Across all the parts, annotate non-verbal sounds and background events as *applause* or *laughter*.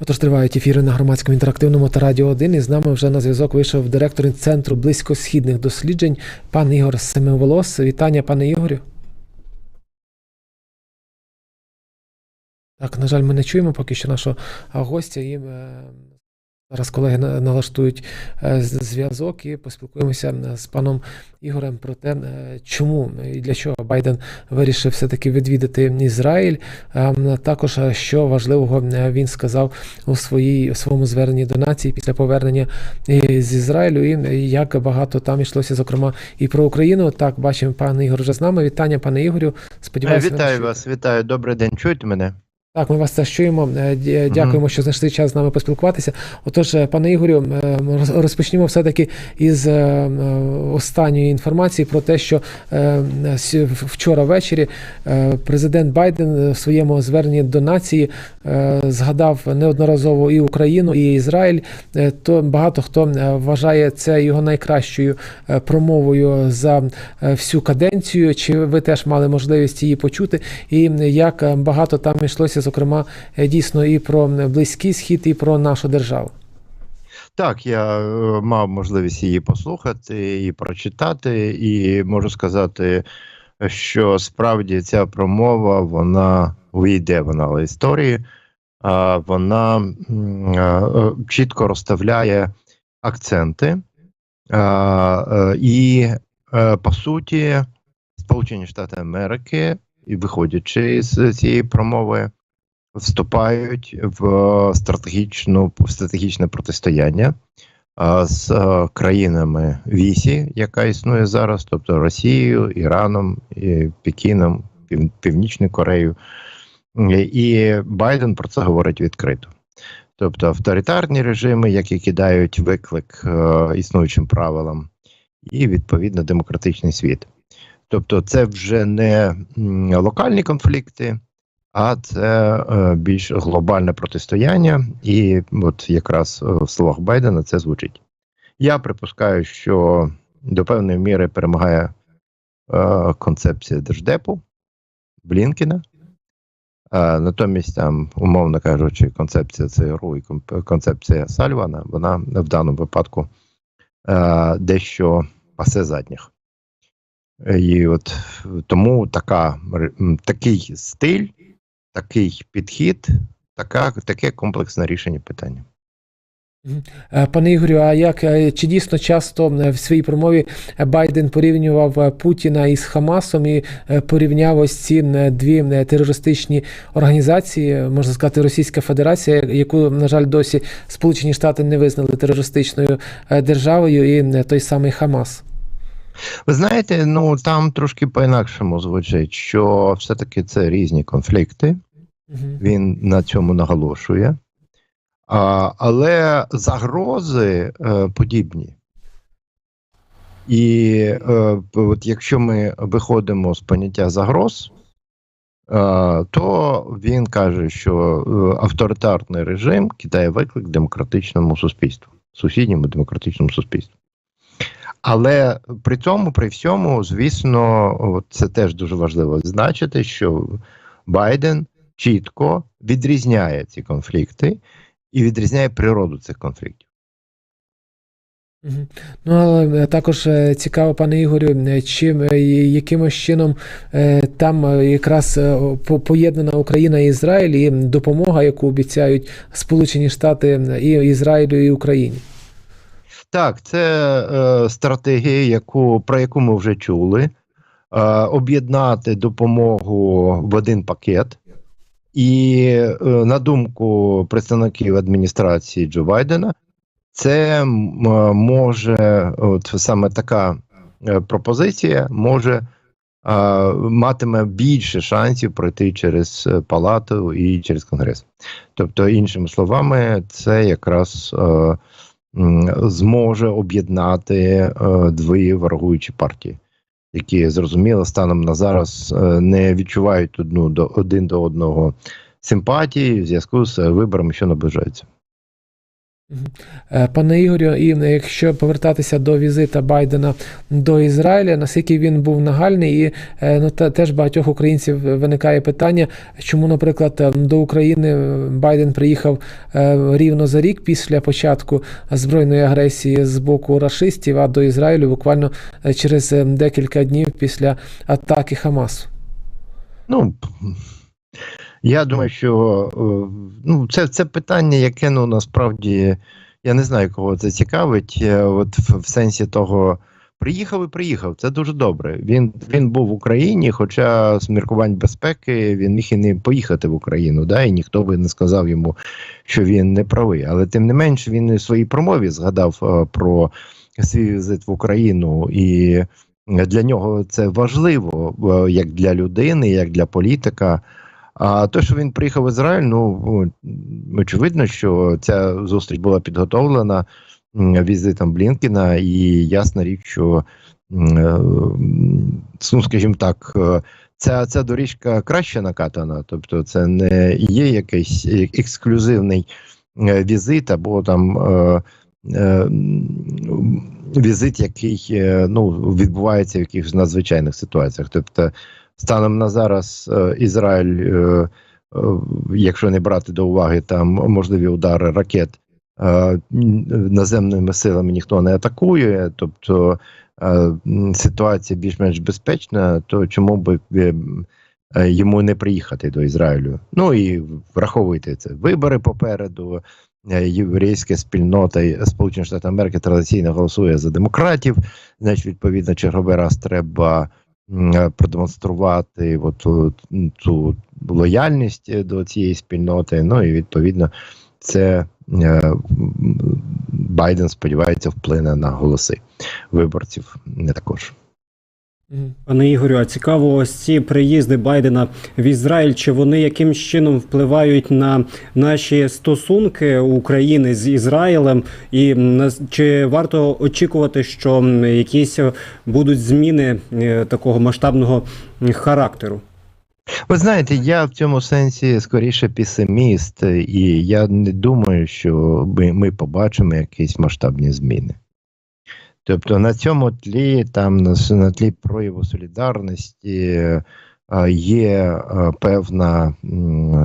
Отож тривають ефіри на громадському інтерактивному та радіо 1. І з нами вже на зв'язок вийшов директор центру близькосхідних досліджень пан Ігор Семиволос. Вітання, пане Ігорю. Так, на жаль, ми не чуємо поки що нашого гостя. І зараз колеги налаштують е, зв'язок і поспілкуємося е, з паном Ігорем про те, е, чому і для чого Байден вирішив все-таки відвідати Ізраїль. Також е, що важливого він сказав у своїй у своєму зверненні до нації після повернення з Ізраїлю, і як багато там йшлося, зокрема, і про Україну. Так, бачимо, пан Ігор вже з нами. Вітання, пане Ігорю. Сподіваюся, Вітаю вас, вітаю. Добрий день. Чуєте мене? Так, ми вас теж чуємо. Е, Дякуємо, що знайшли час з нами поспілкуватися. Отож, е, пане Ігорю, е, розпочнімо все-таки із е, е, останньої інформації про те, що е, вчора ввечері е, президент Байден в своєму зверненні до нації е, згадав неодноразово і Україну, і Ізраїль. Е, То багато хто е, вважає це його найкращою е, промовою за е, всю каденцію. Чи ви теж мали можливість її почути? І як е, багато там йшлося, зокрема, е, дійсно і про близький схід, і про нашу державу. Так, я е, мав можливість її послухати і прочитати, і можу сказати, що справді ця промова вона увійде вона в історії, вона е, чітко розставляє акценти. І по суті, Сполучені Штати Америки, виходячи з цієї промови, вступають в стратегічну в стратегічне протистояння з е, країнами Вісі, яка існує зараз, тобто Росією, Іраном, Пекіном, Пів- Північною Кореєю. І Байден про це говорить відкрито. Тобто авторитарні режими, які кидають виклик е, існуючим правилам, і відповідно демократичний світ. Тобто, це вже не локальні конфлікти, а це е, більш глобальне протистояння, і от якраз е, в словах Байдена це звучить. Я припускаю, що до певної міри перемагає е, концепція Держдепу Блінкіна. Натомість, там, умовно кажучи, концепція ЦРУ і концепція Сальвана, вона в даному випадку дещо пасе задніх. І от тому така, такий стиль, такий підхід, така, таке комплексне рішення питання. Е, Пане Ігорю, а як е, чи дійсно часто е, в своїй промові Байден порівнював Путіна із Хамасом і порівняв ось ці дві терористичні організації, можна сказати, Російська Федерація, яку, на жаль, досі Сполучені Штати не визнали терористичною державою, і той самий Хамас. Ви знаєте, ну там трошки по-інакшому звучить, що все-таки це різні конфлікти. Мгм. Він на цьому наголошує. А, але загрози е, подібні. І е, от якщо ми виходимо з поняття загроз, е, то він каже, що е, авторитарний режим кидає виклик демократичному суспільству, сусідньому демократичному суспільству. Але при цьому, при всьому, звісно, це теж дуже важливо відзначити, що Байден чітко відрізняє ці конфлікти і відрізняє природу цих конфліктів. Ну, але також е, цікаво, пане Ігорю, е, чим е, якимось чином там якраз по- поєднана Україна і Ізраїль, і допомога, яку обіцяють Сполучені Штати і Ізраїлю, і Україні. Так, це е, стратегія, яку, про яку ми вже чули. Е, об'єднати допомогу в один пакет. І е, на думку представників адміністрації Джо Байдена, це може, от саме така е, пропозиція може е, матиме більше шансів пройти через е, палату і через конгрес. Тобто, іншими словами, це якраз е, м, зможе об'єднати е, дві ворогуючі партії, які зрозуміло станом на зараз е, не відчувають одну до один до одного симпатії в зв'язку з виборами, що наближаються. Е, Пане Ігорю, і якщо повертатися до візита Байдена до Ізраїля, наскільки він був нагальний, і е, ну, те- теж багатьох українців виникає питання, чому, наприклад, е, до України Байден приїхав е, рівно за рік після початку збройної агресії з боку рашистів, а до Ізраїлю буквально е, через е, декілька днів після атаки Хамасу. Ну, я думаю, що е, ну, це, це питання, яке ну, насправді я не знаю, кого це цікавить. Е, От в, в сенсі того, приїхав і приїхав. Це дуже добре. Він, він був в Україні, хоча з міркувань безпеки він міг і не поїхати в Україну, да, і ніхто би не сказав йому, що він не правий. Але тим не менш, він у своїй промові згадав е, про свій візит в Україну і. Для нього це важливо як для людини, як для політика. А те, що він приїхав в Ізраїль, ну очевидно, що ця зустріч була підготовлена візитом Блінкіна, і ясна річ, що е, ну, скажімо так, е, ця, ця доріжка краще накатана, тобто це не є якийсь ексклюзивний е, візит або там. Візит, який ну, відбувається в якихось надзвичайних ситуаціях. Тобто, станом на зараз е, Ізраїль, е, е, якщо не брати до уваги там можливі удари ракет, наземними силами ніхто не атакує, тобто ситуація більш-менш безпечна, то чому би йому не приїхати до Ізраїлю? Ну і враховуйте це вибори попереду. Єврейська спільнота Сполучених Штатів Америки традиційно голосує за демократів. Значить, відповідно, черговий раз треба продемонструвати от, цю лояльність е, до цієї спільноти. Ну і відповідно, це е, Байден сподівається вплине на голоси виборців. Не також. Пане Ігорю, а цікаво, ось ці приїзди Байдена в Ізраїль, чи вони якимсь чином впливають на наші стосунки України з Ізраїлем? І чи варто очікувати, що якісь будуть зміни е, такого масштабного характеру? Ви знаєте, я в цьому сенсі скоріше песиміст, і я не думаю, що ми, ми побачимо якісь масштабні зміни. Тобто на цьому тлі, там на, тлі прояву солідарності є певна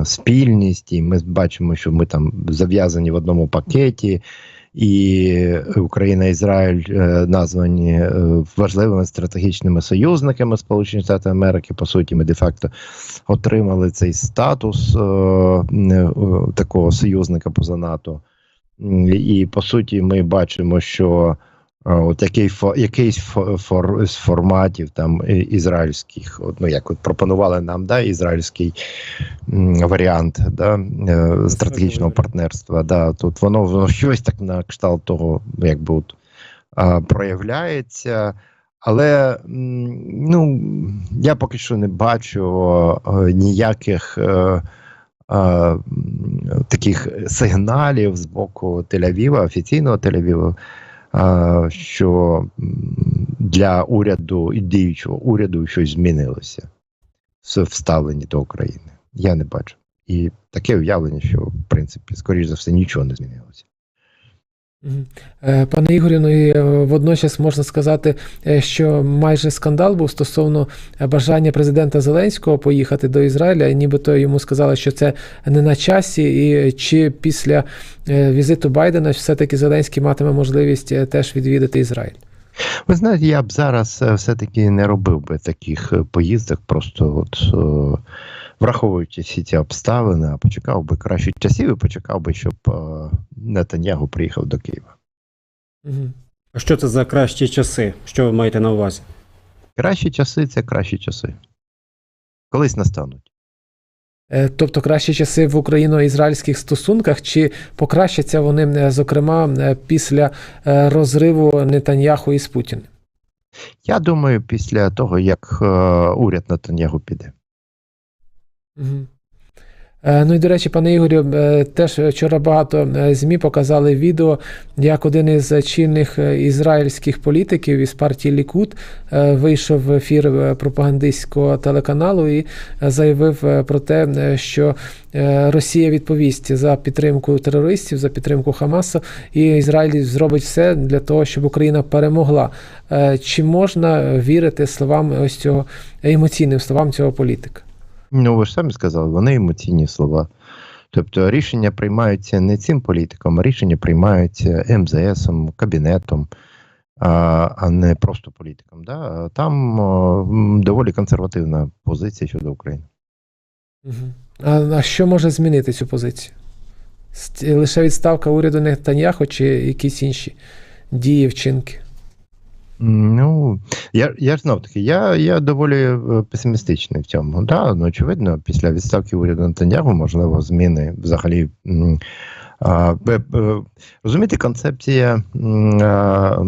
спільність, і ми бачимо, що ми там зав'язані в одному пакеті. І Україна і Ізраїль е, названі е, важливими стратегічними союзниками Сполучених Штатів Америки. По суті, ми де-факто отримали цей статус е, такого союзника поза НАТО. І по суті, ми бачимо, що от який фо, якийсь фо- фор, з форматів там ізраїльських, от, ну як от пропонували нам, да, ізраїльський м, варіант да, е, стратегічного партнерства. Да, тут воно, воно щось так на кшталт того, якби от, проявляється. Але ну, я поки що не бачу е, ніяких е, е, таких сигналів з боку Тель-Авіва, офіційного Тель-Авіва, е, що для уряду і діючого уряду щось змінилося в ставленні до України. Я не бачу. І таке уявлення, що в принципі, скоріш за все, нічого не змінилося. Е, Пане Ігорю, ну і е, водночас можна сказати, е, що майже скандал був стосовно бажання президента Зеленського поїхати до Ізраїля, нібито йому сказали, що це не на часі, і чи після візиту Байдена все-таки Зеленський матиме можливість теж відвідати Ізраїль. Ви знаєте, я б зараз все-таки не робив би таких поїздок, просто от враховуючи всі ці обставини, а почекав би кращих часів і почекав би, щоб е, Нетаньягу приїхав до Києва. А що це за кращі часи? Що ви маєте на увазі? Кращі часи це кращі часи. Колись настануть. Е, Тобто кращі часи в україно-ізраїльських стосунках, чи покращаться вони, е, зокрема, після е, розриву Нетаньяху із Путіним? Я думаю, після того, як е, уряд Нетаньягу піде. Е, Ну і до речі, пане Ігорю, е, теж вчора багато е, ЗМІ показали відео, як один із чинних ізраїльських політиків із партії Лікут вийшов в ефір пропагандистського телеканалу і заявив про те, що Росія відповість за підтримку терористів, за підтримку Хамасу, і Ізраїль зробить все для того, щоб Україна перемогла. Чи можна вірити словам ось цього емоційним словам цього політика? Ну, ви ж самі сказали, вони емоційні слова. Тобто рішення приймаються не цим політиком, а рішення приймаються МЗСом, кабінетом, а, не просто політиком. Да? Там доволі консервативна позиція щодо України. А, а що може змінити цю позицію? Лише відставка уряду Нетаньяху чи якісь інші дії, вчинки? Ну, я, я ж знов таки, я, я доволі е, песимістичний в цьому. Да, ну, очевидно, після відставки уряду Нетаньягу, можливо, зміни взагалі. А, бе- бе- розумієте, концепція а,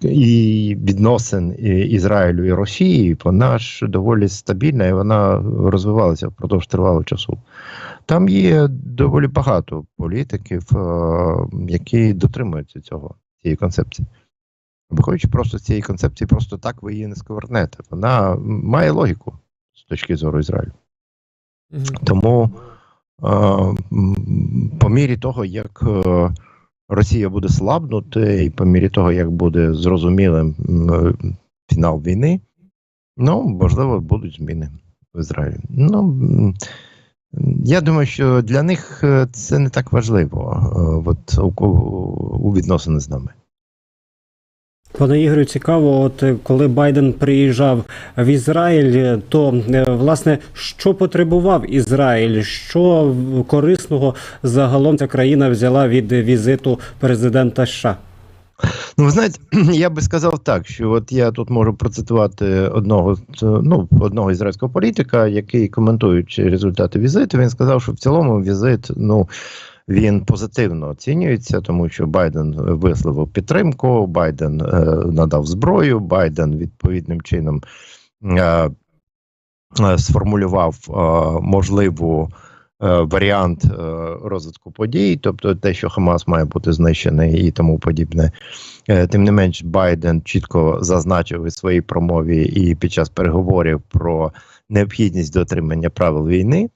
і відносин Ізраїлю і Росії, вона ж доволі стабільна і вона розвивалася впродовж тривалого часу. Там є доволі багато політиків, е, які дотримуються цього цієї концепції. Виходячи просто з цієї концепції, просто так ви її не сковернете. Вона має логіку з точки зору Ізраїлю. Тому е, по мірі того, як е, Росія буде слабнути, і по мірі того, як буде зрозумілим е, фінал війни, ну, можливо, будуть зміни в Ізраїлі. Ну, я думаю, що для них е, це не так важливо, е, от, у, у відносини з нами. Пане Ігорю, цікаво, от е, коли Байден приїжджав в Ізраїль, е, то е, власне що потребував Ізраїль? Що корисного загалом ця країна взяла від візиту президента США? Ну, ви знаєте, *clears throat* я би сказав так, що от я тут можу процитувати одного ну, одного ізраїльського політика, який коментуючи результати візиту, він сказав, що в цілому візит ну, він позитивно оцінюється, тому що Байден висловив підтримку, Байден е, надав зброю, Байден відповідним чином е, е, сформулював е, можливу е, варіант е, розвитку подій, тобто те, що Хамас має бути знищений і тому подібне. Е, Тим не менш, Байден чітко зазначив у своїй промові і під час переговорів про необхідність дотримання правил війни.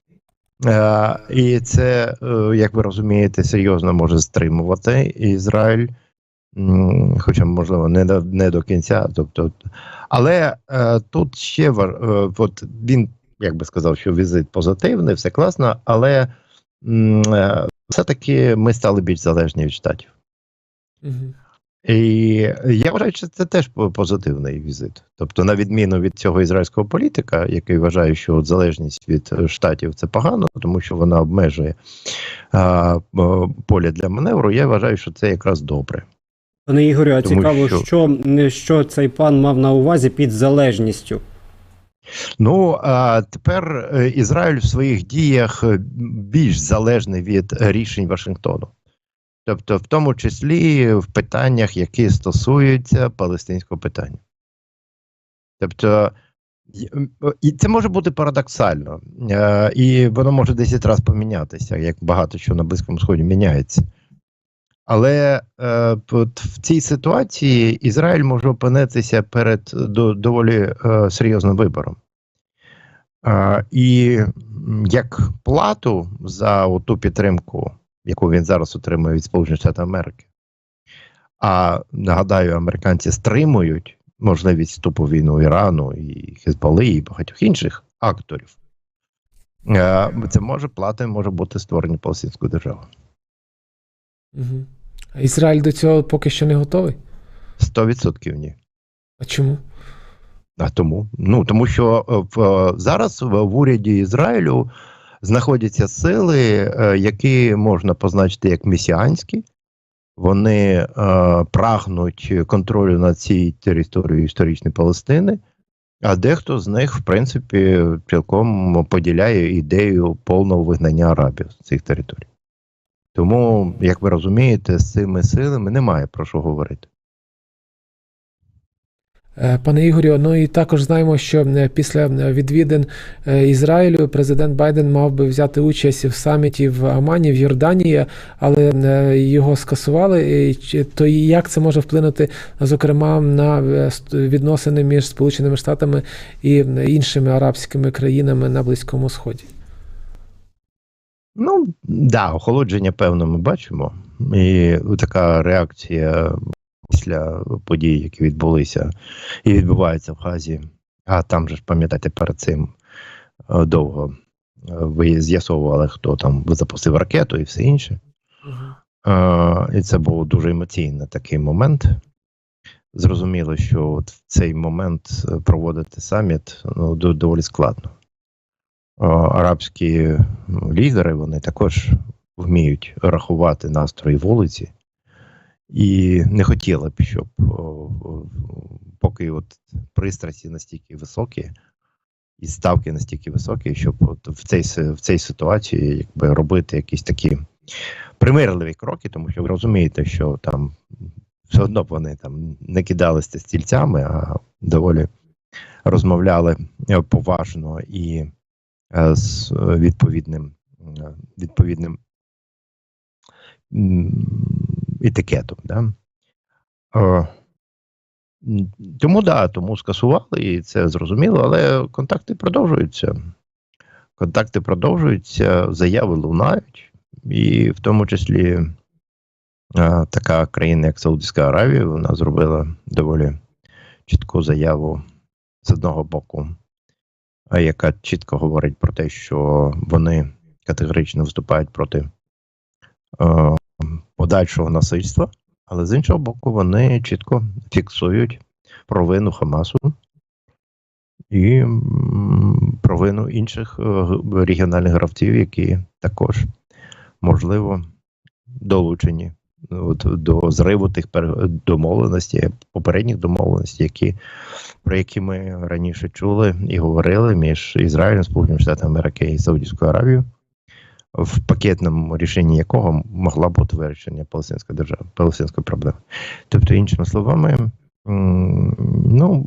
Е, І це, е, як ви розумієте, серйозно може стримувати Ізраїль, хоча, можливо, не до, не до кінця. Тобто, але е, тут ще от він як би сказав, що візит позитивний, все класно, але все-таки ми стали більш залежні від штатів. Мгм. І я вважаю, що це теж позитивний візит. Тобто, на відміну від цього ізраїльського політика, який вважає, що от залежність від е, штатів це погано, тому що вона обмежує а, поле для маневру, я вважаю, що це якраз добре. Пане Ігорю, а Тому цікаво, що- що... Що, цей пан мав на увазі під залежністю? Ну а тепер е, Ізраїль в своїх діях е, більш залежний від рішень Вашингтону. Тобто, в тому числі в питаннях, які стосуються палестинського питання. Тобто, і це може бути парадоксально, е, і воно може 10 разів помінятися, як багато що на Близькому Сході міняється. Але е, в цій ситуації Ізраїль може опинитися перед до, доволі е, серйозним вибором. Е, і як плату за ту підтримку, яку він зараз отримує від Сполучених Штатів Америки. А нагадаю, американці стримують можливість вступу в війну Ірану і Хезболи, і багатьох інших акторів. Е, Це може плата може бути створення Палестинської держави. Мгм. А Ізраїль до цього поки що не готовий? 100% ні. А чому? А тому, ну тому що е, в, е, зараз в уряді Ізраїлю знаходяться сили, е, які можна позначити як месіанські. Вони е, прагнуть контролю над цією територією історичної Палестини, а дехто з них, в принципі, цілком поділяє ідею повного вигнання арабів з цих територій. Тому, як ви розумієте, з цими силами немає про що говорити. Е, Пане Ігорю, ну і також знаємо, що е, після відвідин е, Ізраїлю президент Байден мав би взяти участь в саміті в Амані в Йорданії, але його скасували. То як це може вплинути, зокрема, на відносини між Сполученими Штатами і іншими арабськими країнами на Близькому Сході? Ну, да, охолодження, певно, ми бачимо. І така реакція після подій, які відбулися і відбуваються в Газі. А там же ж, пам'ятаєте, перед цим е, довго е, ви з'ясовували, хто там запустив ракету і все інше. Е, І це був дуже емоційний такий момент. Зрозуміло, що от в цей момент проводити саміт ну, доволі складно. Арабські лідери вони також вміють рахувати настрої вулиці, і не хотіли б, щоб поки от пристрасті настільки високі, і ставки настільки високі, щоб от в цій, в цій ситуації якби робити якісь такі примирливі кроки, тому що ви розумієте, що там все одно б вони там не кидалися стільцями, а доволі розмовляли е, поважно і е, з відповідним, е, відповідним етикетом. Да? Е, Тому да, тому скасували, і це зрозуміло, але контакти продовжуються. Контакти продовжуються, заяви лунають, і в тому числі е, така країна, як Саудівська Аравія, вона зробила доволі чітку заяву з одного боку, яка чітко говорить про те, що вони категорично виступають проти е, подальшого насильства, але з іншого боку, вони чітко фіксують провину Хамасу і провину інших е, регіональних гравців, які також можливо долучені от, до зриву тих домовленостей, попередніх домовленостей, які, про які ми раніше чули і говорили між Ізраїлем, Сполученими Штатами Америки і Саудівською Аравією, в пакетному рішенні якого могла бути вирішення палестинської держави, палестинської проблеми. Тобто, іншими словами, ну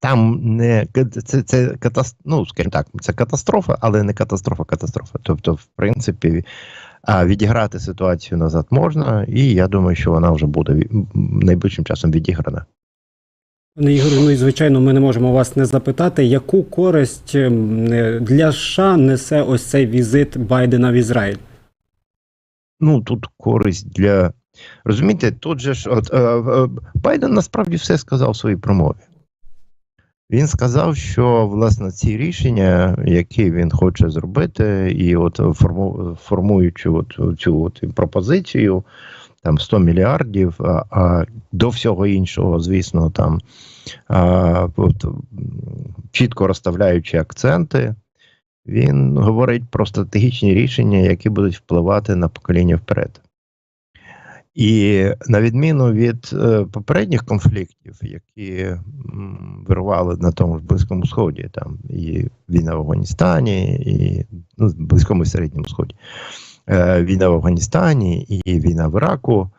там не це, це катастрофа, ну скажімо так, це катастрофа, але не катастрофа, катастрофа. Тобто, в принципі, відіграти ситуацію назад можна, і я думаю, що вона вже буде найближчим часом відіграна. Пане Ігорю, ну і звичайно, ми не можемо вас не запитати, яку користь ем, е, для США несе ось цей візит Байдена в Ізраїль. Ну тут користь для розумієте, тут же ж от е, е, Байден насправді все сказав в своїй промові. Він сказав, що власне ці рішення, які він хоче зробити, і от форму, формуючи от цю от пропозицію, там 100 мільярдів, а, а до всього іншого, звісно, там а, от, чітко розставляючи акценти, він говорить про стратегічні рішення, які будуть впливати на покоління вперед. І на відміну від е, попередніх конфліктів, які м, вирували на тому ж Близькому Сході, там і війна в Афганістані, і ну, Близькому і Середньому Сході, війна в Афганістані, і війна в Іраку,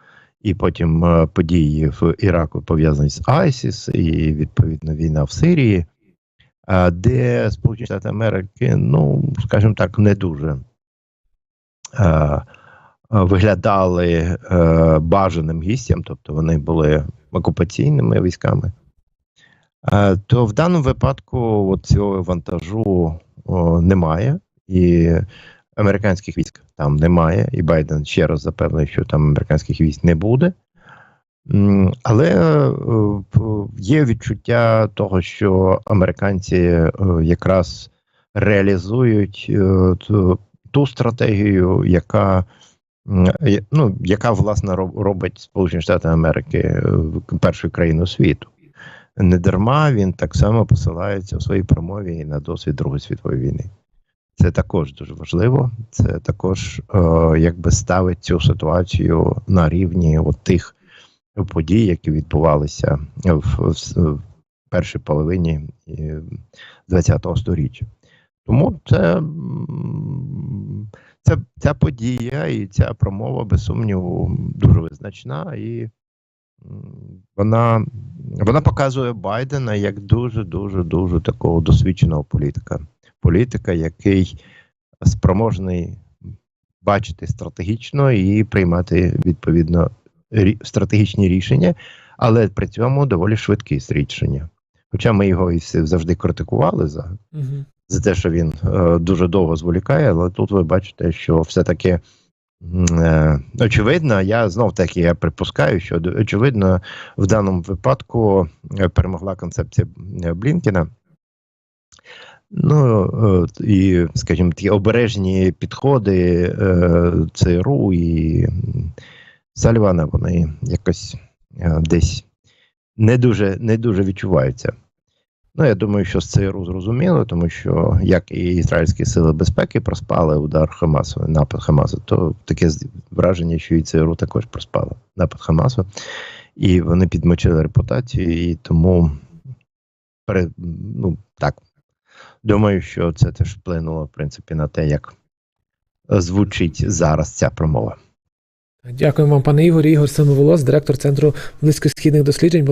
і потім е, події в Іраку пов'язані з ISIS, і відповідно війна в Сирії, е, де Сполучені Штати Америки, ну скажімо так, не дуже. Е, е, виглядали е, бажаним гістям, тобто вони були окупаційними військами, е, то в даному випадку от цього вантажу о, немає, і американських військ там немає, і Байден ще раз запевнив, що там американських військ не буде. Але е, є відчуття того, що американці е, якраз реалізують е, ту, стратегію, яка ну, яка власне робить Сполучені Штати Америки першою країною світу. Не дарма він так само посилається у своїй промові на досвід Другої світової війни. Це також дуже важливо. Це також е, якби ставить цю ситуацію на рівні от тих подій, які відбувалися в, в, першій половині ХХ століття. Тому це, це ця подія і ця промова, без сумніву, дуже визначна і вона, вона показує Байдена як дуже дуже дуже такого досвідченого політика. Політика, який спроможний бачити стратегічно і приймати відповідно стратегічні рішення, але при цьому доволі швидкі рішення. Хоча ми його і завжди критикували за, Мгм. за те, що він е, дуже довго зволікає, але тут ви бачите, що все-таки е, очевидно, я знов таки я припускаю, що очевидно в даному випадку е, перемогла концепція е, Блінкіна. Ну е, і, скажімо, такі обережні підходи е, ЦРУ і Сальвана, вони якось е, десь не дуже, не дуже відчуваються. Ну, я думаю, що з ЦРУ зрозуміло, тому що як і ізраїльські сили безпеки проспали удар Хамасу, напад Хамасу, то таке враження, що і ЦРУ також проспали напад Хамасу, і вони підмочили репутацію, і тому ну, так. Думаю, що це теж вплинуло, в принципі, на те, як звучить зараз ця промова. Дякую вам, пане Ігор. Ігор Самоволос, директор Центру близькосхідних досліджень,